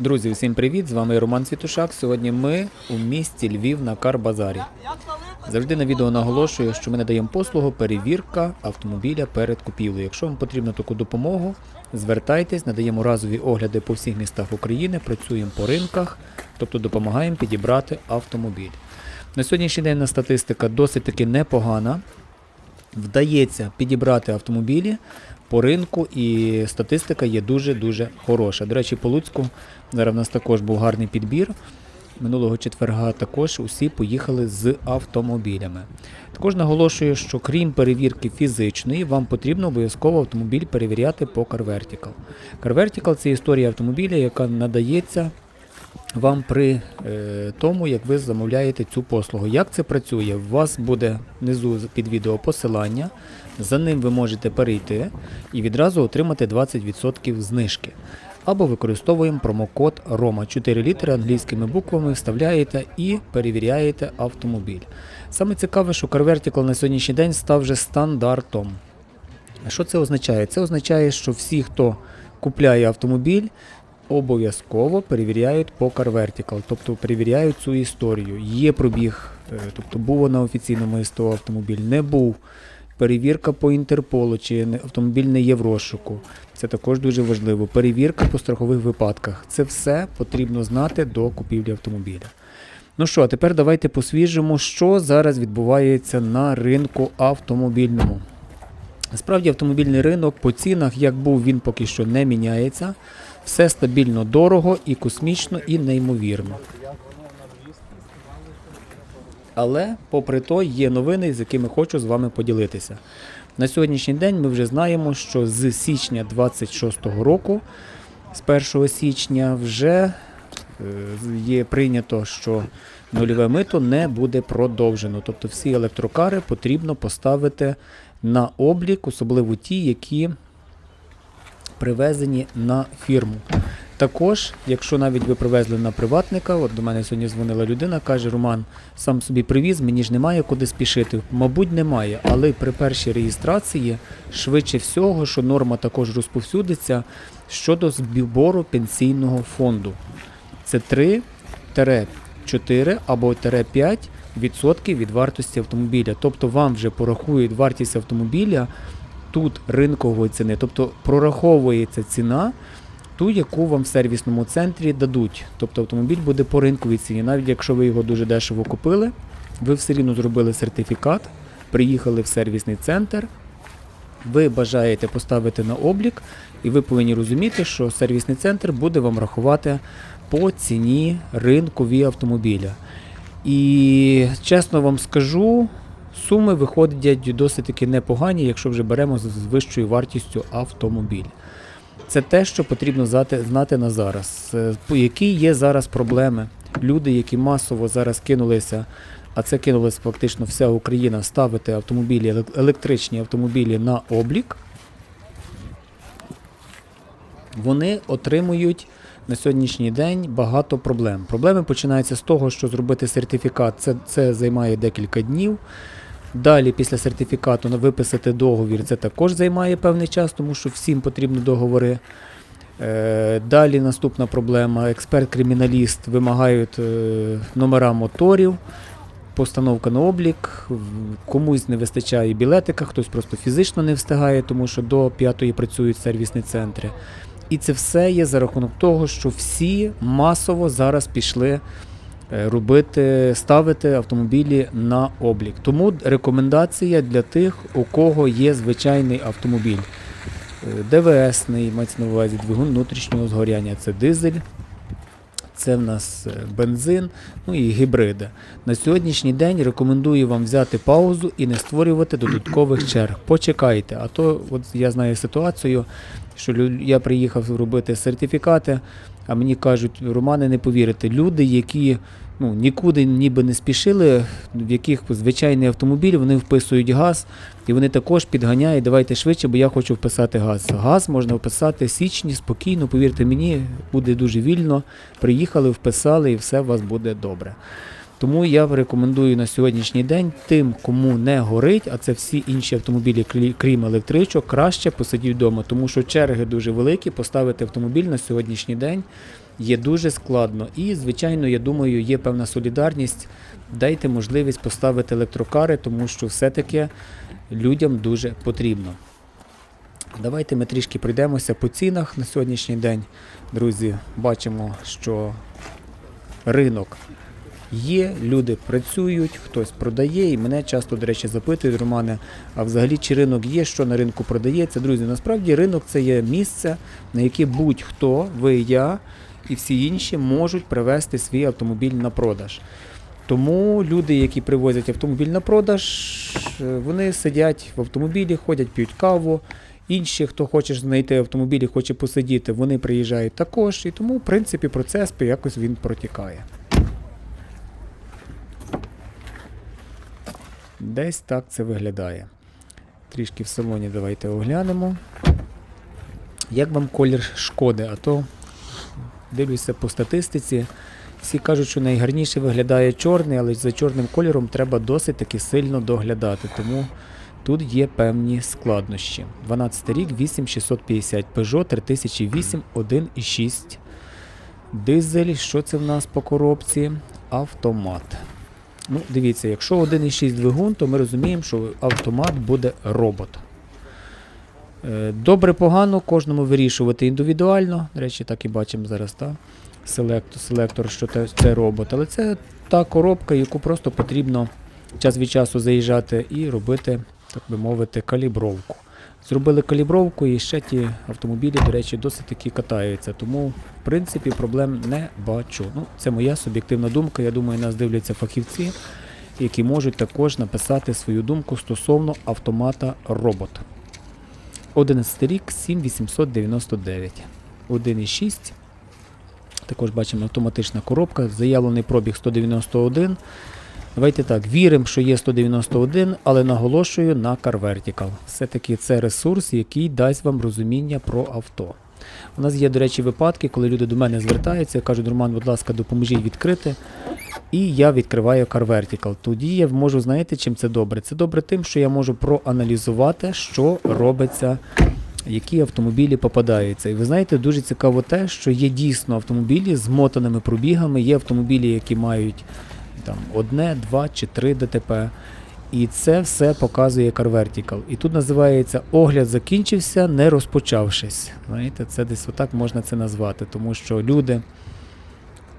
Друзі, всім привіт! З вами Роман Світушак. Сьогодні ми у місті Львів на Карбазарі. Завжди на відео наголошую, що ми надаємо послугу перевірка автомобіля перед купівлею. Якщо вам потрібна таку допомогу, звертайтесь, надаємо разові огляди по всіх містах України, працюємо по ринках, тобто допомагаємо підібрати автомобіль. На сьогоднішній день на статистика досить таки непогана. Вдається підібрати автомобілі по ринку, і статистика є дуже-дуже хороша. До речі, по Луцьку зараз в нас також був гарний підбір. Минулого четверга також усі поїхали з автомобілями. Також наголошую, що крім перевірки фізичної, вам потрібно обов'язково автомобіль перевіряти по CarVertical. CarVertical – це історія автомобіля, яка надається вам при е, тому, як ви замовляєте цю послугу. Як це працює? У вас буде внизу під відео посилання, за ним ви можете перейти і відразу отримати 20% знижки. Або використовуємо промокод ROMA 4 літери англійськими буквами, вставляєте і перевіряєте автомобіль. Саме цікаве, що CarVertical на сьогоднішній день став вже стандартом. Що це означає? Це означає, що всі, хто купляє автомобіль, обов'язково перевіряють по CarVertical, тобто перевіряють цю історію. Є пробіг, е, тобто був на офіційному СТО автомобіль, не був. Перевірка по Інтерполу, чи автомобіль не є в розшуку. Це також дуже важливо. Перевірка по страхових випадках. Це все потрібно знати до купівлі автомобіля. Ну що, а тепер давайте посвіжимо, що зараз відбувається на ринку автомобільному. Насправді автомобільний ринок по цінах, як був, він поки що не міняється. Все стабільно дорого і космічно, і неймовірно. Але, попри то, є новини, з якими хочу з вами поділитися. На сьогоднішній день ми вже знаємо, що з січня 26-го року, з 1 січня, вже е, є прийнято, що нульове мито не буде продовжено. Тобто всі електрокари потрібно поставити на облік, особливо ті, які привезені на фірму. Також, якщо навіть ви привезли на приватника, от до мене сьогодні дзвонила людина, каже: Роман, сам собі привіз, мені ж немає куди спішити. Мабуть, немає, але при першій реєстрації швидше всього, що норма також розповсюдиться щодо збору пенсійного фонду. Це 3-4 або 5 відсотків від вартості автомобіля. Тобто вам вже порахують вартість автомобіля тут ринкової ціни, тобто прораховується ціна ту, яку вам в сервісному центрі дадуть. Тобто автомобіль буде по ринковій ціні. Навіть якщо ви його дуже дешево купили, ви все рівно зробили сертифікат, приїхали в сервісний центр, ви бажаєте поставити на облік, і ви повинні розуміти, що сервісний центр буде вам рахувати по ціні ринкові автомобіля. І чесно вам скажу, суми виходять досить таки непогані, якщо вже беремо з вищою вартістю автомобіль. Це те, що потрібно знати, знати на зараз. Е, Які є зараз проблеми? Люди, які масово зараз кинулися, а це кинулась фактично вся Україна ставити автомобілі, електричні автомобілі на облік, вони отримують на сьогоднішній день багато проблем. Проблеми починаються з того, що зробити сертифікат це, це займає декілька днів. Далі, після сертифікату, виписати договір, це також займає певний час, тому що всім потрібні договори. Е, Далі наступна проблема. Експерт-криміналіст вимагають е, номера моторів, постановка на облік. Комусь не вистачає білетика, хтось просто фізично не встигає, тому що до п'ятої працюють сервісні центри. І це все є за рахунок того, що всі масово зараз пішли робити, ставити автомобілі на облік. Тому рекомендація для тих, у кого є звичайний автомобіль. Е, ДВСний, мається на увазі двигун внутрішнього згоряння, це дизель. Це в нас е, бензин, ну і гібриди. На сьогоднішній день рекомендую вам взяти паузу і не створювати додаткових черг. Почекайте, а то от я знаю ситуацію, що я приїхав робити сертифікати, а мені кажуть, Романе, не повірите, люди, які ну, нікуди ніби не спішили, в яких звичайний автомобіль, вони вписують газ, і вони також підганяють, давайте швидше, бо я хочу вписати газ. Газ можна вписати січні, спокійно, повірте мені, буде дуже вільно. Приїхали, вписали і все у вас буде добре. Тому я рекомендую на сьогоднішній день тим, кому не горить, а це всі інші автомобілі, крім електричок, краще посидіть вдома, тому що черги дуже великі. Поставити автомобіль на сьогоднішній день є дуже складно. І, звичайно, я думаю, є певна солідарність. Дайте можливість поставити електрокари, тому що все-таки людям дуже потрібно. Давайте ми трішки пройдемося по цінах на сьогоднішній день. Друзі, бачимо, що ринок є, люди працюють, хтось продає. І мене часто, до речі, запитують, Романе, а взагалі чи ринок є, що на ринку продається? Друзі, насправді ринок це є місце, на яке будь-хто, ви, я і всі інші можуть привезти свій автомобіль на продаж. Тому люди, які привозять автомобіль на продаж, е, вони сидять в автомобілі, ходять, п'ють каву. Інші, хто хоче знайти автомобіль і хоче посидіти, вони приїжджають також. І тому, в принципі, процес якось він протікає. Десь так це виглядає. Трішки в салоні давайте оглянемо. Як вам колір шкоди? А то дивлюся по статистиці. Всі кажуть, що найгарніше виглядає чорний, але за чорним кольором треба досить таки сильно доглядати. Тому тут є певні складнощі. 12 рік, 8650, Peugeot 3008, 1,6. Дизель, що це в нас по коробці? Автомат. Ну, дивіться, якщо 1,6 двигун, то ми розуміємо, що автомат буде робот. Е, Добре, погано, кожному вирішувати індивідуально. До речі, так і бачимо зараз, так? Селектор, селектор, що це робот. Але це та коробка, яку просто потрібно час від часу заїжджати і робити, так би мовити, калібровку. Зробили калібровку і ще ті автомобілі, до речі, досить таки катаються. Тому, в принципі, проблем не бачу. Ну, це моя суб'єктивна думка. Я думаю, нас дивляться фахівці, які можуть також написати свою думку стосовно автомата робот. 11 рік 7899. 1,6. Також бачимо автоматична коробка. Заявлений пробіг 191. Давайте так, віримо, що є 191, але наголошую на Car Vertical. Все-таки це ресурс, який дасть вам розуміння про авто. У нас є, до речі, випадки, коли люди до мене звертаються, кажуть, Роман, будь ласка, допоможіть відкрити. І я відкриваю Car Vertical. Тоді я можу, знаєте, чим це добре? Це добре тим, що я можу проаналізувати, що робиться, які автомобілі попадаються. І ви знаєте, дуже цікаво те, що є дійсно автомобілі з мотаними пробігами, є автомобілі, які мають там одне, два чи три ДТП. І це все показує Car Vertical. І тут називається огляд закінчився, не розпочавшись. Знаєте, це десь отак можна це назвати, тому що люди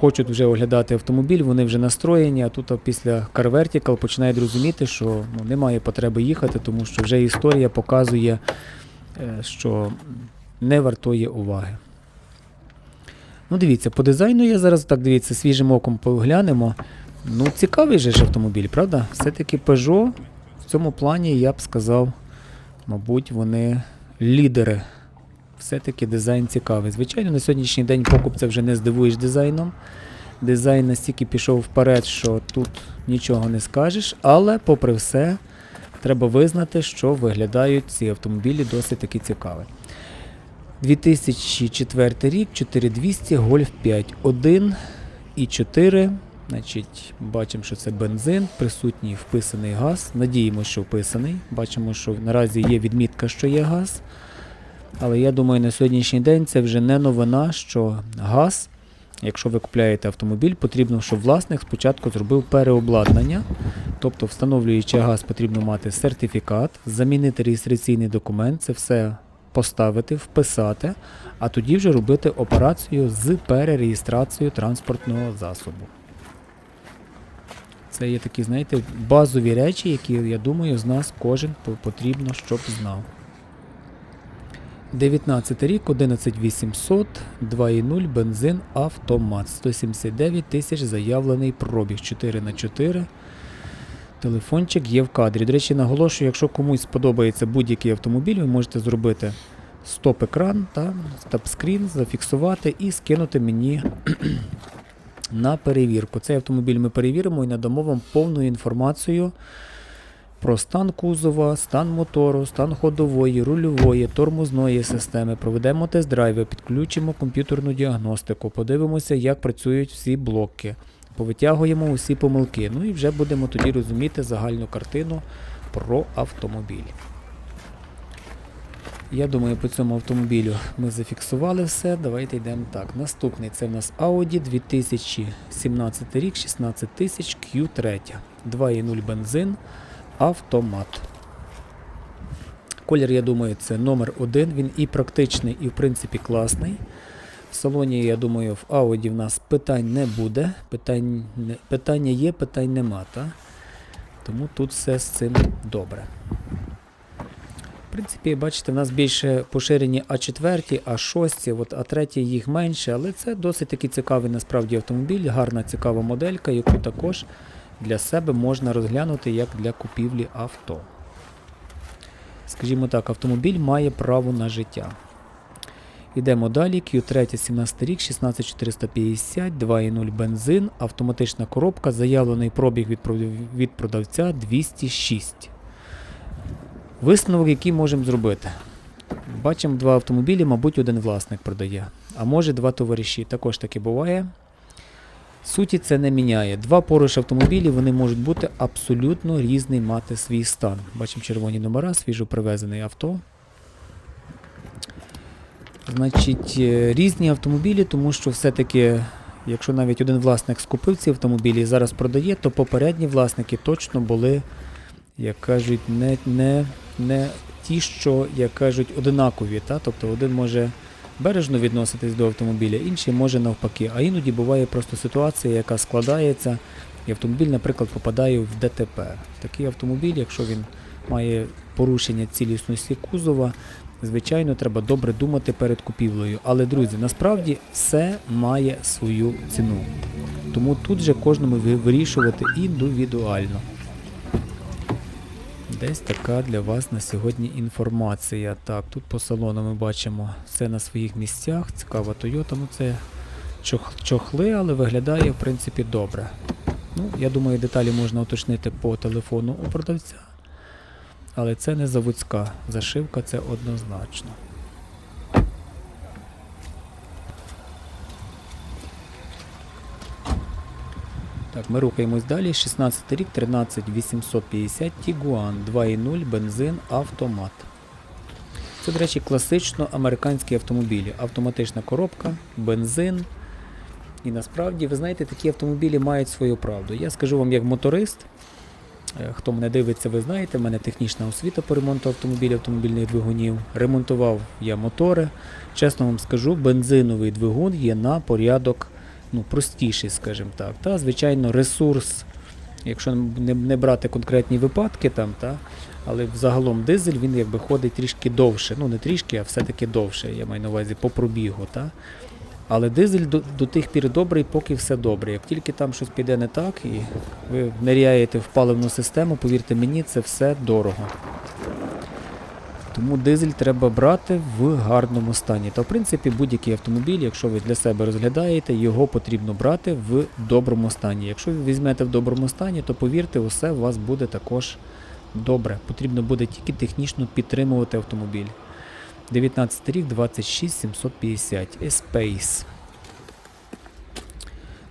хочуть вже оглядати автомобіль, вони вже настроєні, а тут після Car Vertical починають розуміти, що ну, немає потреби їхати, тому що вже історія показує, е, що не вартує уваги. Ну, дивіться, по дизайну я зараз так дивіться, свіжим оком поглянемо. Ну, цікавий же ж автомобіль, правда? Все-таки Peugeot в цьому плані, я б сказав, мабуть, вони лідери. Все-таки дизайн цікавий. Звичайно, на сьогоднішній день покупця вже не здивуєш дизайном. Дизайн настільки пішов вперед, що тут нічого не скажеш, але, попри все, треба визнати, що виглядають ці автомобілі досить таки цікаві. 2004 рік, 4200, Golf 5, 1 і 4. Значить, бачимо, що це бензин, присутній вписаний газ. Надіємося, що вписаний. Бачимо, що наразі є відмітка, що є газ. Але я думаю, на сьогоднішній день це вже не новина, що газ, якщо ви купляєте автомобіль, потрібно, щоб власник спочатку зробив переобладнання. Тобто, встановлюючи газ, потрібно мати сертифікат, замінити реєстраційний документ, це все поставити, вписати, а тоді вже робити операцію з перереєстрацією транспортного засобу. Це є такі, знаєте, базові речі, які, я думаю, з нас кожен потрібно, щоб знав. 19 рік, 11800, 2.0, бензин, автомат. 179 тисяч заявлений пробіг 4 на 4 Телефончик є в кадрі. До речі, наголошую, якщо комусь сподобається будь-який автомобіль, ви можете зробити стоп-екран, та, стоп-скрін, зафіксувати і скинути мені на перевірку. Цей автомобіль ми перевіримо і надамо вам повну інформацію про стан кузова, стан мотору, стан ходової, рульової, тормозної системи. Проведемо тест-драйви, підключимо комп'ютерну діагностику, подивимося, як працюють всі блоки, повитягуємо усі помилки. Ну і вже будемо тоді розуміти загальну картину про автомобіль. Я думаю, по цьому автомобілю ми зафіксували все. Давайте йдемо так. Наступний це в нас Audi 2017 рік, 16 тисяч Q3. 2.0 бензин, автомат. Колір, я думаю, це номер один. Він і практичний, і в принципі класний. В салоні, я думаю, в Audi в нас питань не буде. Питань, питання є, питань нема. Та? Тому тут все з цим добре. В принципі, бачите, в нас більше поширені А4, А6, от А3 їх менше, але це досить такий цікавий насправді автомобіль, гарна цікава моделька, яку також для себе можна розглянути як для купівлі авто. Скажімо так, автомобіль має право на життя. Йдемо далі. Q3 17 рік, 16450, 2.0 бензин, автоматична коробка, заявлений пробіг від продавця 206. Висновок, який можемо зробити. Бачимо два автомобілі, мабуть, один власник продає. А може два товариші. Також таке буває. Суті це не міняє. Два поруч автомобілі вони можуть бути абсолютно різний мати свій стан. Бачимо червоні номера, свіжо привезене авто. Значить, е, різні автомобілі, тому що все-таки, якщо навіть один власник скупив ці автомобілі і зараз продає, то попередні власники точно були, як кажуть, не, не, не ті, що, як кажуть, одинакові. Та? Тобто один може бережно відноситись до автомобіля, інший може навпаки. А іноді буває просто ситуація, яка складається, і автомобіль, наприклад, попадає в ДТП. Такий автомобіль, якщо він має порушення цілісності кузова, звичайно, треба добре думати перед купівлею. Але, друзі, насправді все має свою ціну. Тому тут же кожному вирішувати індивідуально. Десь така для вас на сьогодні інформація. Так, тут по салону ми бачимо все на своїх місцях. Цікава Toyota, ну це чох- чохли, але виглядає в принципі добре. Ну, я думаю, деталі можна уточнити по телефону у продавця. Але це не заводська зашивка, це однозначно. Так, ми рухаємось далі. 16 рік, 13850 Tiguan 2.0 бензин автомат. Це, до речі, класично американські автомобілі. Автоматична коробка, бензин. І насправді, ви знаєте, такі автомобілі мають свою правду. Я скажу вам як моторист. Е, Хто мене дивиться, ви знаєте, в мене технічна освіта по ремонту автомобілів, автомобільних двигунів. Ремонтував я мотори. Чесно вам скажу, бензиновий двигун є на порядок ну, простіший, скажімо так. Та, звичайно, ресурс, якщо не, не брати конкретні випадки, там, та, але взагалом дизель він якби ходить трішки довше. Ну не трішки, а все-таки довше, я маю на увазі по пробігу. Та. Але дизель до, до тих пір добрий, поки все добре. Як тільки там щось піде не так, і ви ниряєте в паливну систему, повірте мені, це все дорого. Тому дизель треба брати в гарному стані. Та в принципі будь-який автомобіль, якщо ви для себе розглядаєте, його потрібно брати в доброму стані. Якщо ви візьмете в доброму стані, то повірте, усе у вас буде також добре. Потрібно буде тільки технічно підтримувати автомобіль. 19 рік, 26 750. Espace.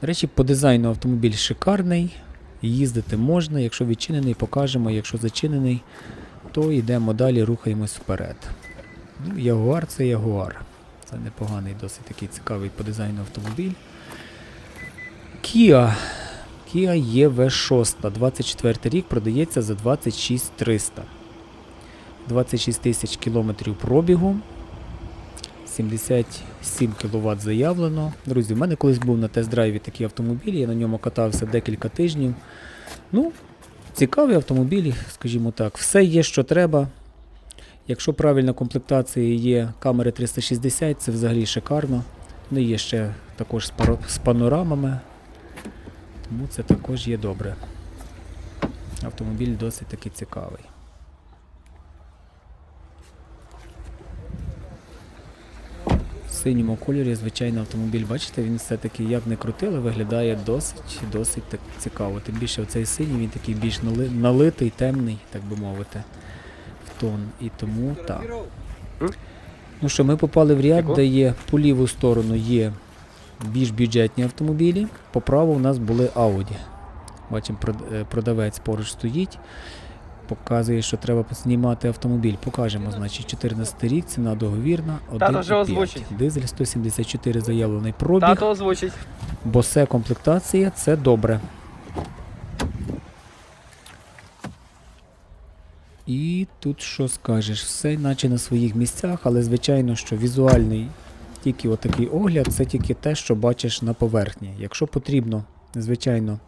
До речі, по дизайну автомобіль шикарний. Їздити можна, якщо відчинений, покажемо, якщо зачинений, то йдемо далі, рухаємось вперед. Ну, Ягуар це Ягуар. Це непоганий, досить такий цікавий по дизайну автомобіль. Kia. Kia EV6, 24 рік продається за 26 300. 26 тисяч кілометрів пробігу. 77 кВт заявлено. Друзі, в мене колись був на тест-драйві такий автомобіль, я на ньому катався декілька тижнів. Ну, цікавий автомобіль, скажімо так. Все є, що треба. Якщо правильна комплектація є камери 360, це взагалі шикарно. Ну, є ще також з панорамами. Тому це також є добре. Автомобіль досить таки цікавий. Синьому кольорі, звичайно, автомобіль, бачите, він все-таки як не крутили, виглядає досить досить так цікаво. Тим більше оцей синій, він такий більш налитий, темний, так би мовити, в тон. І тому так. Ну що, ми попали в ряд, де є по ліву сторону є більш бюджетні автомобілі, по праву у нас були Audi. Бачимо, е, продавець поруч стоїть. Показує, що треба знімати автомобіль. Покажемо, значить, 14 рік, ціна договірна, Тато вже 1,5. озвучить. Дизель 174 заявлений пробіг. Тато озвучить. Босе комплектація це добре. І тут що скажеш? Все наче на своїх місцях, але звичайно, що візуальний тільки отакий огляд це тільки те, що бачиш на поверхні. Якщо потрібно, звичайно,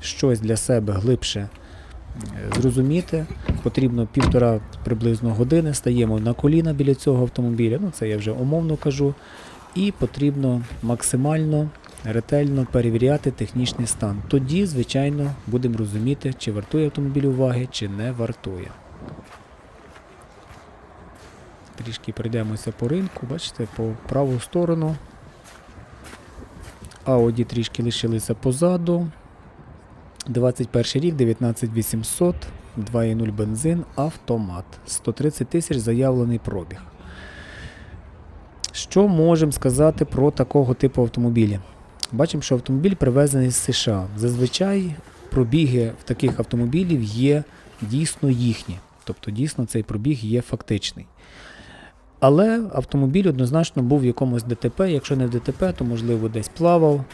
щось для себе глибше зрозуміти, потрібно півтора приблизно години, стаємо на коліна біля цього автомобіля, ну це я вже умовно кажу, і потрібно максимально ретельно перевіряти технічний стан. Тоді, звичайно, будемо розуміти, чи вартує автомобіль уваги, чи не вартує. Трішки пройдемося по ринку, бачите, по праву сторону. Audi трішки лишилися позаду. 21 рік, 19800, 2.0 бензин, автомат. 130 тисяч заявлений пробіг. Що можемо сказати про такого типу автомобілі? Бачимо, що автомобіль привезений з США. Зазвичай пробіги в таких автомобілів є дійсно їхні. Тобто дійсно цей пробіг є фактичний. Але автомобіль однозначно був в якомусь ДТП. Якщо не в ДТП, то можливо десь плавав.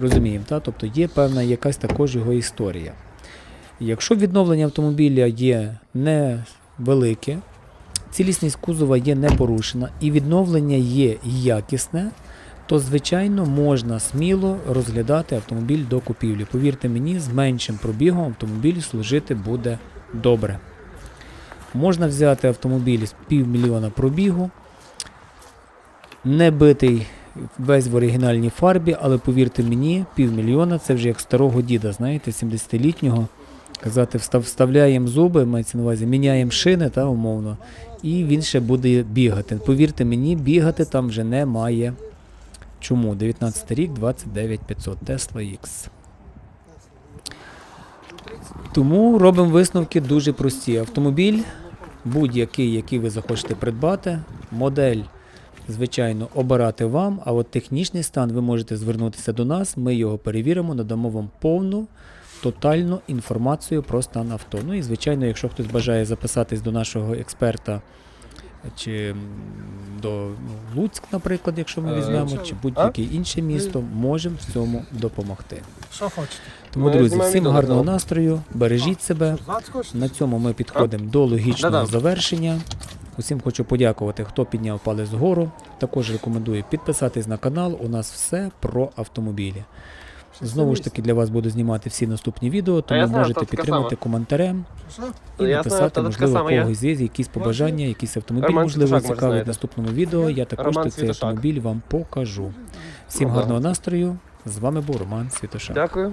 Розуміємо, та? тобто є певна якась також його історія. Якщо відновлення автомобіля є невелике, цілісність кузова є не порушена і відновлення є якісне, то звичайно можна сміло розглядати автомобіль до купівлі. Повірте мені, з меншим пробігом автомобіль служити буде добре. Можна взяти автомобіль з півмільйона пробігу, не битий весь в оригінальній фарбі, але повірте мені, півмільйона це вже як старого діда, знаєте, 70-літнього. Казати, вставляємо зуби, мається на увазі, міняємо шини, та, умовно, і він ще буде бігати. Повірте мені, бігати там вже немає. Чому? 19 рік, 29500 Tesla X. Тому робимо висновки дуже прості. Автомобіль, будь-який, який ви захочете придбати, модель, звичайно, обирати вам, а от технічний стан ви можете звернутися до нас, ми його перевіримо, надамо вам повну, тотальну інформацію про стан авто. Ну і звичайно, якщо хтось бажає записатись до нашого експерта. Чи до ну, Луцьк, наприклад, якщо ми Е, візьмемо, чи будь-яке інше місто, можемо в цьому допомогти. Що хочете? Тому, Ну, друзі, всім гарного настрою, бережіть себе. На цьому ми підходимо до логічного завершення. Усім хочу подякувати, хто підняв палець вгору. Також рекомендую підписатись на канал. У нас все про автомобілі. Знову ж таки, для вас буду знімати всі наступні відео, тому знаю, можете підтримати сама. коментарем і Я написати, можливо, когось є якісь побажання, якийсь автомобіль, Роман можливо, цікавий в наступному відео. Я також Роман цей автомобіль вам покажу. Всім Ага. гарного настрою. З вами був Роман Світошак. Дякую.